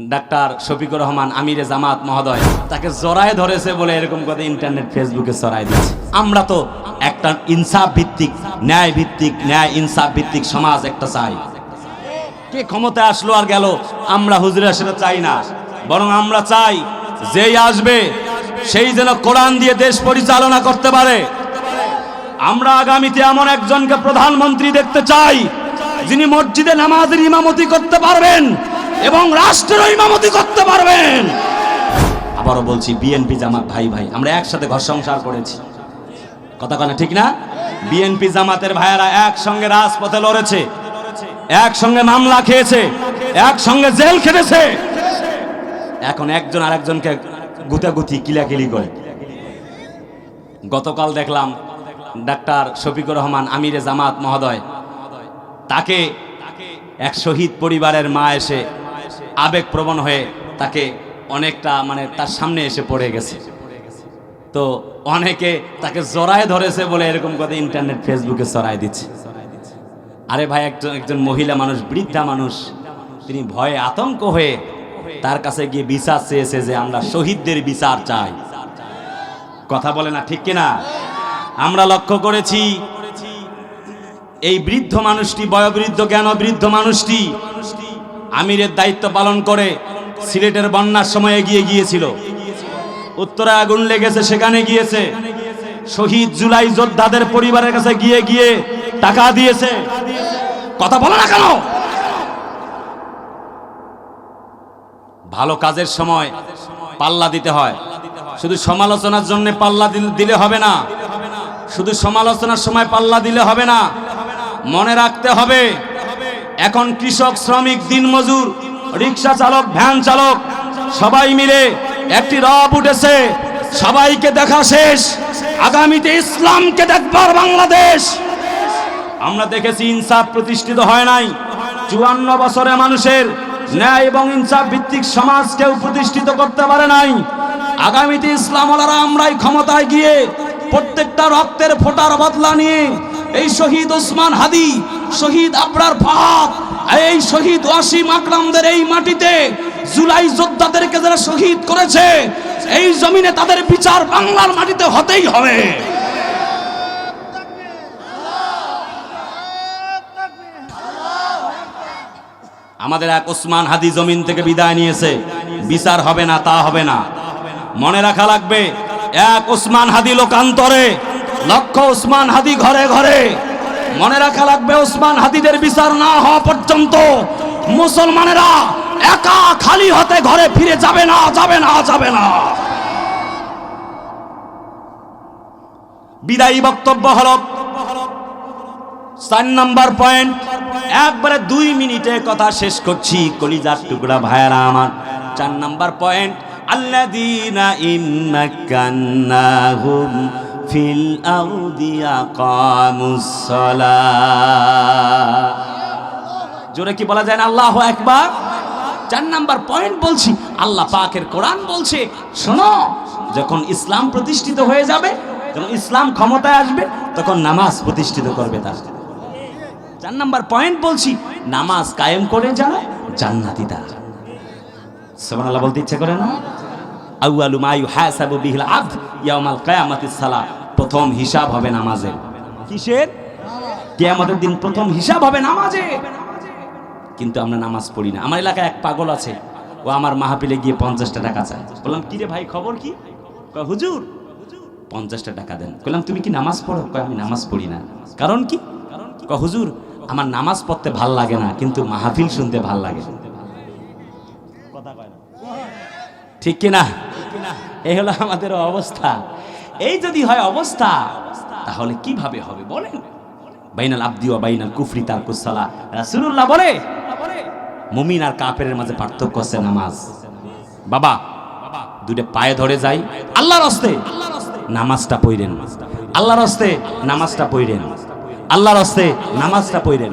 Doctor Shafiqur Rahman আমিরে জামাত মহোদয়, তাকে জড়ায় ধরেছে বলে এরকম কথা ইন্টারনেট ফেসবুকে ছড়াই দিচ্ছে। আমরা তো একটা ইনসাফ ভিত্তিক ন্যায় ভিত্তিক ন্যায় ইনসাফ ভিত্তিক সমাজ একটা চাই। কে ক্ষমতায় আসলো আর গেল, আমরা হুজুরা সেটা চাই না। বরং আমরা চাই, যেই আসবে, সেই যেন কোরআন দিয়ে দেশ পরিচালনা করতে পারে। আমরা আগামীতে এমন একজনকে প্রধানমন্ত্রী দেখতে চাই, যিনি মসজিদে নামাজের ইমামতি করতে পারবেন। এবং রাষ্ট্রের ইমামতি করতে পারবেন। আবারও বলছি বিএনপি জামাত, ভাই ভাই, আমরা একসাথে ঘর সংসার করেছি। কথা কথা ঠিক না? বিএনপি জামাতের ভাইয়েরা একসঙ্গে রাজপথে লড়েছে, একসঙ্গে মামলা খেয়েছে, একসঙ্গে জেল খেটেছে। এখন একজন আরেকজনকে গুতাগুতি, কিলাকিলি করে। গতকাল দেখলাম ডাক্তার শফিকুর রহমান আমিরে জামাত মহোদয়, তাকে এক শহীদ পরিবারের মা এসে আবেগপ্রবণ হয়ে তাকে অনেকটা মানে তার সামনে এসে পড়ে গেছে। তো অনেকে তাকে জড়ায় ধরেছে বলে এরকম কথা ইন্টারনেট, ফেসবুকে ছড়াই দিচ্ছে। আরে ভাই, একজন একজন মহিলা মানুষ, বৃদ্ধা মানুষ, তিনি ভয়ে আতঙ্ক হয়ে তার কাছে গিয়ে বিচার চেয়েছে যে আমরা শহীদদের বিচার চাই। কথা বলে না, ঠিক কিনা? আমরা লক্ষ্য করেছি, এই বৃদ্ধ মানুষটি, বয়োবৃদ্ধ জ্ঞান বৃদ্ধ মানুষটি আমিরের দায়িত্ব পালন করে সিলেটের বন্যার সময় এগিয়ে গিয়েছিল। উত্তরে আগুন লেগেছে সেখানে গিয়েছে। শহীদ জুলাই যোদ্ধাদের পরিবারের কাছে গিয়ে গিয়ে টাকা দিয়েছে। কথা বলো না কেন? ভালো কাজের সময় পাল্লা দিতে হয়। শুধু সমালোচনার জন্য পাল্লা দিলে হবে না। শুধু সমালোচনার সময় পাল্লা দিলে হবে না। মনে রাখতে হবে এখন কৃষক, শ্রমিক, দিনমজুর, রিক্সা চালক, ভ্যান চালক, সবাই মিলে একটি রব উঠেছে। সবাইকে দেখা শেষ। আগামীতে ইসলামকে দেখবার বাংলাদেশ। আমরা দেখেছি ইনসাফ প্রতিষ্ঠিত হয় নাই। চুয়ান্ন বছরে মানুষের ন্যায় এবং ইনসাফ ভিত্তিক সমাজ কেউ প্রতিষ্ঠিত করতে পারে নাই। আগামীতে ইসলামওয়ালারা আমরাই ক্ষমতায় গিয়ে প্রত্যেকটা রক্তের ফোটার বদলা নিয়ে এই শহীদ ওসমান হাদি শহীদ আবরার ফাহাদ এই শহীদ ওয়াসিম আকরামদের এই মাটিতে জুলাই যোদ্ধাদেরকে যারা শহীদ করেছে, এই জমিনে তাদের বিচার বাংলার মাটিতে হতেই হবে। আমাদের এক ওসমান হাদি জমিন থেকে বিদায় নিয়েছে। বিচার হবে না, তা হবে না। মনে রাখা লাগবে, এক ওসমান হাদি লোকান্তরে, লক্ষ ওসমান হাদি ঘরে ঘরে মনে রাখা লাগবে, ওসমান হাদিদের বিচার না হওয়া পর্যন্ত মুসলমানেরা একা খালি হাতে ঘরে ফিরে যাবে না যাবে না যাবে না। বিদায়ী বক্তব্য হলো চার নাম্বার পয়েন্ট। একবারে দুই মিনিটে কথা শেষ করছি, কলিজার টুকরা ভাইয়ারা আমার। চার নাম্বার পয়েন্ট, আল্লাযীনা ইন্নাকান্নাহুম ফিল আরদি আকামুস সালাহ জোরে কি বলা যায় না? আল্লাহু আকবার। চার নাম্বার পয়েন্ট বলছি, আল্লাহ পাকের কোরআন বলছে, শোনো, যখন ইসলাম প্রতিষ্ঠিত হয়ে যাবে, যখন ইসলাম ক্ষমতায় আসবে, তখন নামাজ প্রতিষ্ঠিত করবে তার। চার নাম্বার পয়েন্ট বলছি, নামাজ কায়েম করে যারা জান্নাতি তারা। সুবহানাল্লাহ, বলতে ইচ্ছে করে না? আউয়ালু মা ইউহাসাবু বিহিল আবদ ইয়াউমাল কিয়ামাতিস সালাহ প্রথম হিসাব হবে নামাজে। কিসের? কিয়ামতের দিন প্রথম হিসাব হবে নামাজে। কিন্তু আমরা নামাজ পড়ি না। আমার এলাকায় এক পাগল আছে। ও আমার মাহফিলে গিয়ে পঞ্চাশটা টাকা চায়। বললাম কি রে ভাই খবর কি? হুজুর পঞ্চাশটা টাকা দেন। বললাম তুমি কি নামাজ পড়ো? কয় আমি নামাজ পড়ি না। কারণ কি? কয়, হুজুর আমার নামাজ পড়তে ভালো লাগে না কিন্তু মাহফিল শুনতে ভালো লাগে। ঠিক কিনা? এই হলো আমাদের অবস্থা। এই যদি হয় অবস্থা, তাহলে কীভাবে হবে বলেন? বাইনাল আব্দি ও বাইনাল কুফরি তার কুসালা রাসূলুল্লাহ বলে, মুমিন আর কাপের মাঝে পার্থক্য আছে নামাজ। বাবা দুটো পায়ে ধরে যাই, আল্লাহর হস্তে নামাজটা পড়েন। আল্লাহর হস্তে নামাজটা পড়েন। আল্লাহর হস্তে নামাজটা পড়েন।